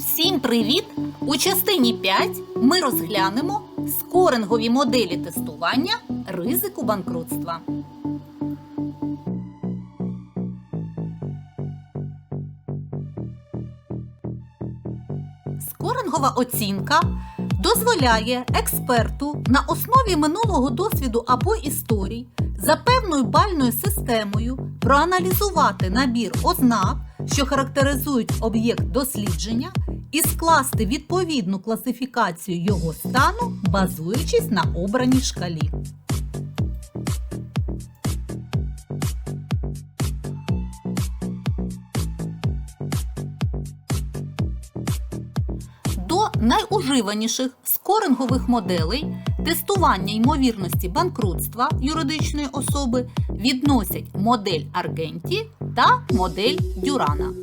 Всім привіт! У частині 5 ми розглянемо скорингові моделі тестування ризику банкрутства. Скорингова оцінка дозволяє експерту на основі минулого досвіду або історій за певною бальною системою проаналізувати набір ознак, що характеризують об'єкт дослідження, і скласти відповідну класифікацію його стану, базуючись на обраній шкалі. До найуживаніших скорингових моделей тестування ймовірності банкрутства юридичної особи відносять модель Аргенті та модель Дюрана.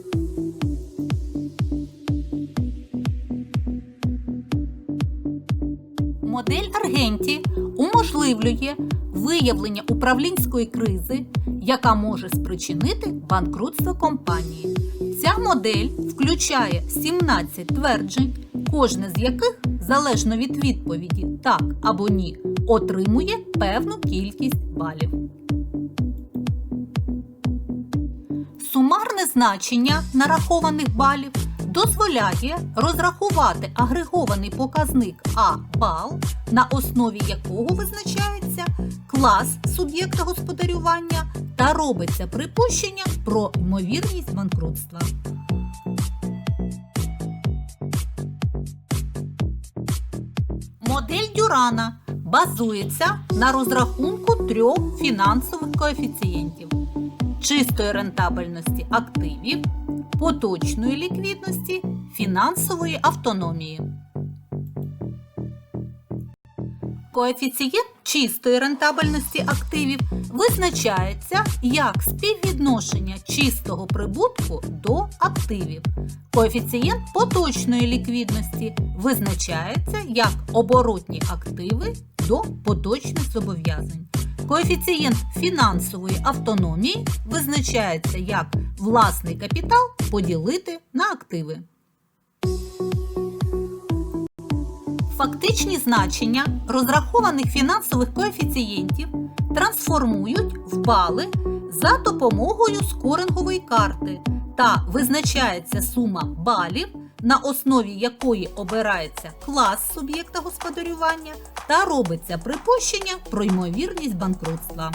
Модель Аргенті уможливлює виявлення управлінської кризи, яка може спричинити банкрутство компанії. Ця модель включає 17 тверджень, кожне з яких, залежно від відповіді так або ні, отримує певну кількість балів. Сумарне значення нарахованих балів дозволяє розрахувати агрегований показник А бал, на основі якого визначається клас суб'єкта господарювання та робиться припущення про ймовірність банкрутства. Модель Дюрана базується на розрахунку трьох фінансових коефіцієнтів чистої рентабельності активів, поточної ліквідності, фінансової автономії. Коефіцієнт чистої рентабельності активів визначається як співвідношення чистого прибутку до активів. Коефіцієнт поточної ліквідності визначається як оборотні активи до поточних зобов'язань. Коефіцієнт фінансової автономії визначається як власний капітал поділити на активи. Фактичні значення розрахованих фінансових коефіцієнтів трансформують в бали за допомогою скорингової карти та визначається сума балів, на основі якої обирається клас суб'єкта господарювання та робиться припущення про ймовірність банкрутства.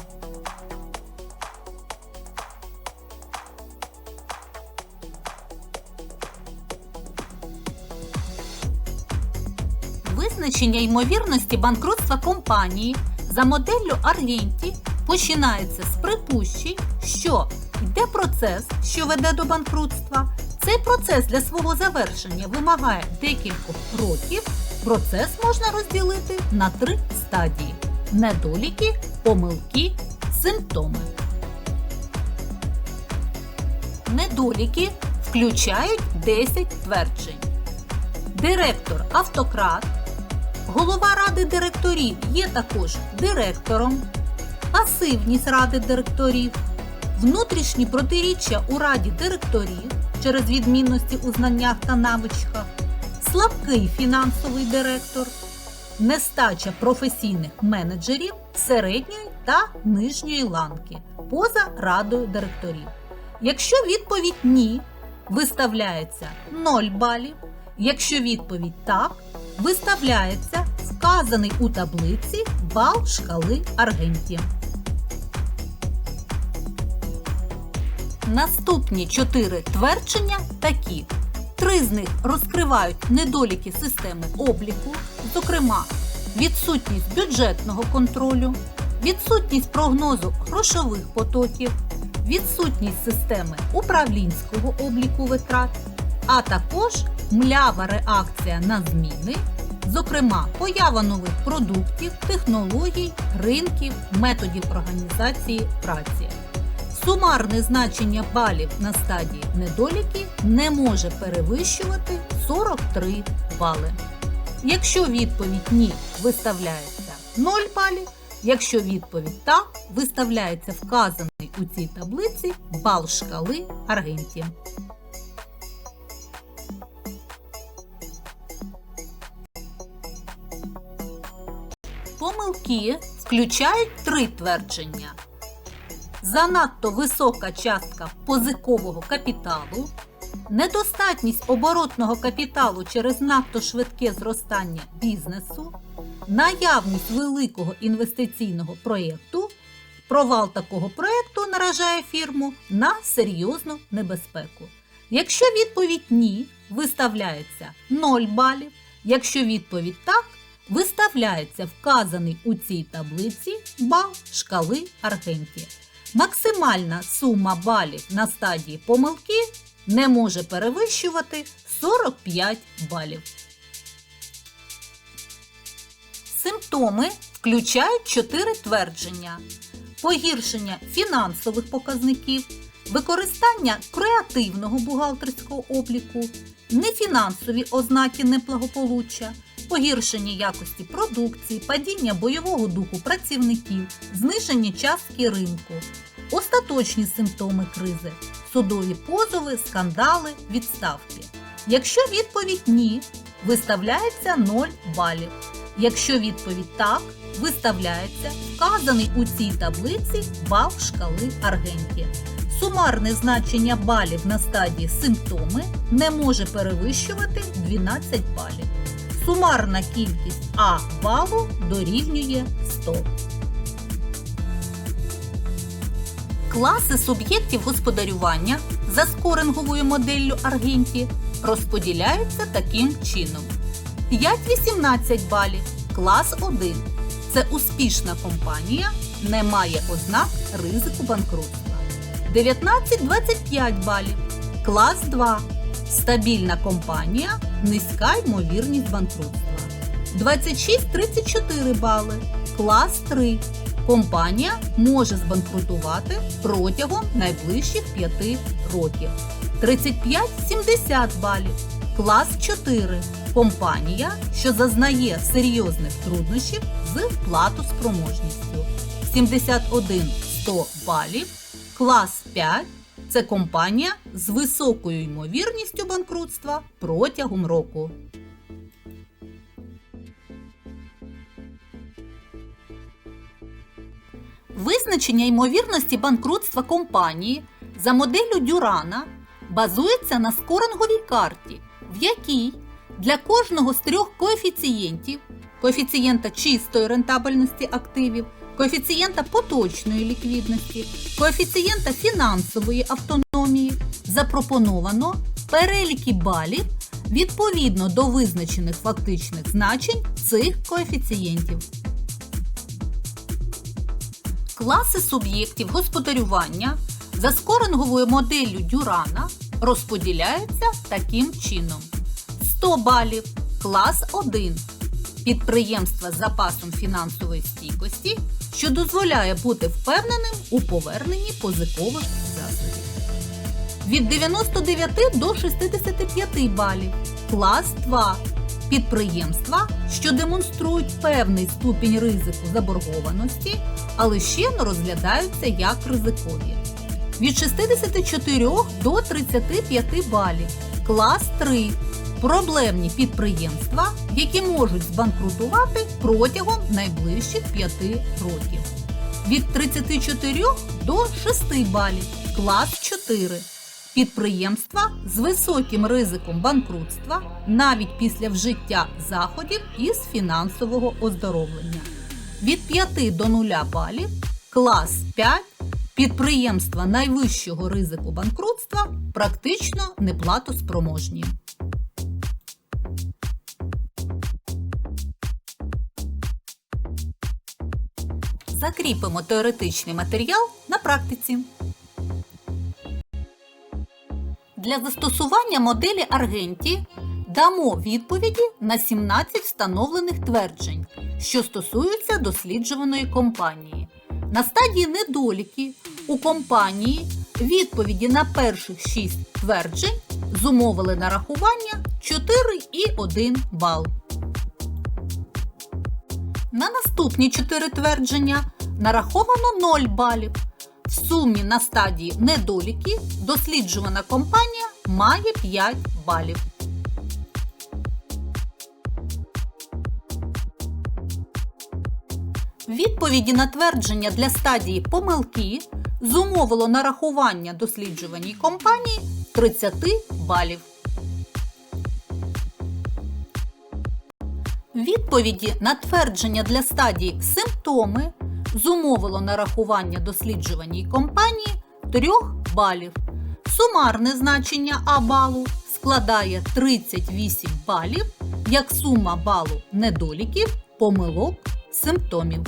Визначення ймовірності банкрутства компанії за моделлю Аргенті починається з припущень, що йде процес, що веде до банкрутства. Цей процес для свого завершення вимагає декількох років. Процес можна розділити на три стадії: недоліки, помилки, симптоми. Недоліки включають 10 тверджень. Директор автократ, голова ради директорів є також директором, пасивність ради директорів, внутрішні протиріччя у раді директорів через відмінності у знаннях та навичках, слабкий фінансовий директор, нестача професійних менеджерів середньої та нижньої ланки поза радою директорів. Якщо відповідь ні, виставляється 0 балів. Якщо відповідь так, виставляється вказаний у таблиці бал шкали Аргенті. Наступні чотири твердження такі. Три з них розкривають недоліки системи обліку, зокрема, відсутність бюджетного контролю, відсутність прогнозу грошових потоків, відсутність системи управлінського обліку витрат, а також млява реакція на зміни, зокрема, поява нових продуктів, технологій, ринків, методів організації праці. Сумарне значення балів на стадії недоліки не може перевищувати 43 бали. Якщо відповідь ні виставляється 0 балів, якщо відповідь так, виставляється вказаний у цій таблиці бал шкали Аргенті. Помилки включають три твердження. Занадто висока частка позикового капіталу, недостатність оборотного капіталу через надто швидке зростання бізнесу, наявність великого інвестиційного проєкту, провал такого проєкту наражає фірму на серйозну небезпеку. Якщо відповідь ні, виставляється 0 балів. Якщо відповідь так, виставляється вказаний у цій таблиці бал шкали Аргенті. Максимальна сума балів на стадії помилки не може перевищувати 45 балів. Симптоми включають чотири твердження: погіршення фінансових показників, використання креативного бухгалтерського обліку, нефінансові ознаки неблагополуччя, погіршення якості продукції, падіння бойового духу працівників, зниження частки ринку, остаточні симптоми кризи, судові позови, скандали, відставки. Якщо відповідь ні, виставляється 0 балів. Якщо відповідь так, виставляється вказаний у цій таблиці бал шкали Аргенті. Сумарне значення балів на стадії симптоми не може перевищувати 12 балів. Сумарна кількість А балу дорівнює 100. Класи суб'єктів господарювання за скоринговою моделлю Аргенті розподіляються таким чином: 5-18 балів, клас 1. Це успішна компанія, не має ознак ризику банкрутства. 19-25 балів, клас 2. Стабільна компанія, низька ймовірність банкрутства. 26-34 бали, клас 3. Компанія може збанкрутувати протягом найближчих 5 років. 35-70 балів, клас 4. Компанія, що зазнає серйозних труднощів з платоспроможністю. 71-100 балів, клас 5 це компанія з високою ймовірністю банкрутства протягом року. Визначення ймовірності банкрутства компанії за моделлю Дюрана базується на скоринговій карті, в якій для кожного з трьох коефіцієнтів коефіцієнта чистої рентабельності активів, коефіцієнта поточної ліквідності, коефіцієнта фінансової автономії запропоновано переліки балів відповідно до визначених фактичних значень цих коефіцієнтів. Класи суб'єктів господарювання за скоринговою моделлю Дюрана розподіляються таким чином: 100 балів, клас 1 підприємства з запасом фінансової стійкості, що дозволяє бути впевненим у поверненні позикових засобів. Від 99 до 65 балів, клас 2 підприємства, що демонструють певний ступінь ризику заборгованості, але ще не розглядаються як ризикові. Від 64 до 35 балів, клас 3 проблемні підприємства, які можуть збанкрутувати протягом найближчих 5 років. Від 34 до 6 балів, клас 4 підприємства з високим ризиком банкрутства навіть після вжиття заходів із фінансового оздоровлення. Від 5 до 0 балів, клас 5 підприємства найвищого ризику банкрутства практично неплатоспроможні. Закріпимо теоретичний матеріал на практиці. Для застосування моделі Аргенті дамо відповіді на 17 встановлених тверджень, що стосуються досліджуваної компанії. На стадії недоліки у компанії відповіді на перших 6 тверджень зумовили нарахування 4,1 бал. На наступні 4 твердження нараховано 0 балів. В сумі на стадії недоліки досліджувана компанія має 5 балів. Відповіді на твердження для стадії помилки зумовило нарахування досліджуваній компанії 30 балів. Відповіді на твердження для стадії симптоми зумовило нарахування досліджуваній компанії 3 балів. Сумарне значення А балу складає 38 балів, як сума балу недоліків, помилок, симптомів.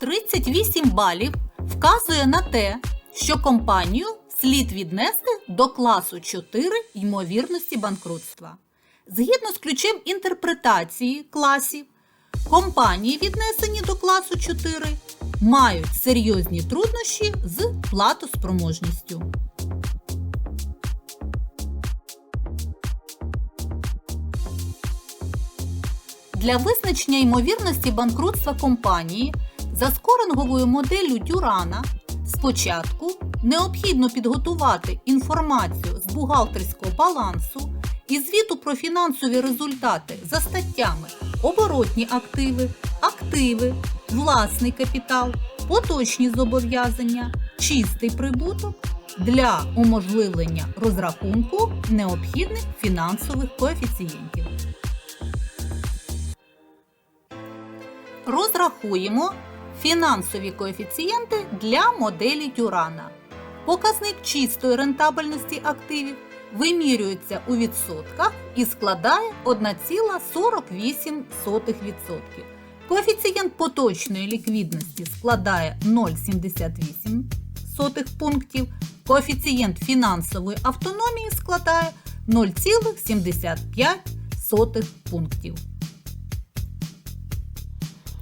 38 балів вказує на те, що компанію слід віднести до класу 4 ймовірності банкрутства. Згідно з ключем інтерпретації класів, компанії, віднесені до класу 4, мають серйозні труднощі з платоспроможністю. Для визначення ймовірності банкрутства компанії за скоринговою моделлю Дюрана спочатку необхідно підготувати інформацію з бухгалтерського балансу і звіту про фінансові результати за статтями оборотні активи, активи, власний капітал, поточні зобов'язання, чистий прибуток для уможливлення розрахунку необхідних фінансових коефіцієнтів. Розрахуємо фінансові коефіцієнти для моделі Дюрана. Показник чистої рентабельності активів вимірюється у відсотках і складає 1,48%. Коефіцієнт поточної ліквідності складає 0,78 пунктів. Коефіцієнт фінансової автономії складає 0,75 пунктів.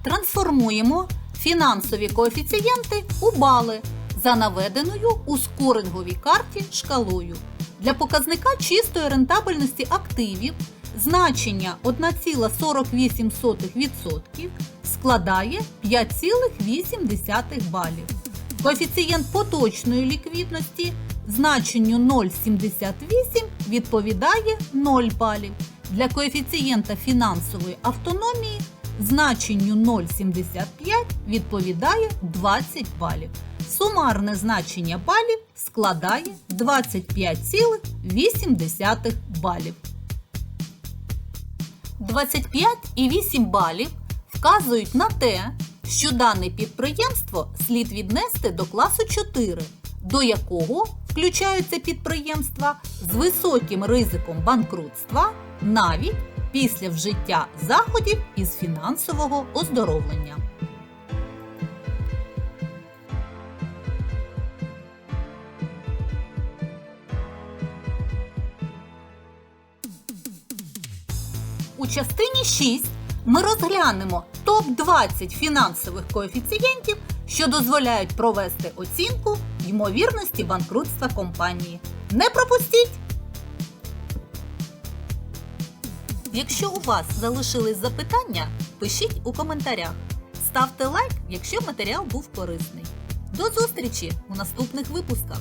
Трансформуємо фінансові коефіцієнти у бали за наведеною у скоринговій карті шкалою. Для показника чистої рентабельності активів значення 1,48% складає 5,8 балів. Коефіцієнт поточної ліквідності значенню 0,78 відповідає 0 балів. Для коефіцієнта фінансової автономії значенню 0,75 відповідає 20 балів. Сумарне значення балів складає 25,8 балів. 25,8 балів вказують на те, що дане підприємство слід віднести до класу 4, до якого включаються підприємства з високим ризиком банкрутства навіть після вжиття заходів із фінансового оздоровлення. У частині 6 ми розглянемо топ-20 фінансових коефіцієнтів, що дозволяють провести оцінку ймовірності банкрутства компанії. Не пропустіть! Якщо у вас залишились запитання, пишіть у коментарях. Ставте лайк, якщо матеріал був корисний. До зустрічі у наступних випусках!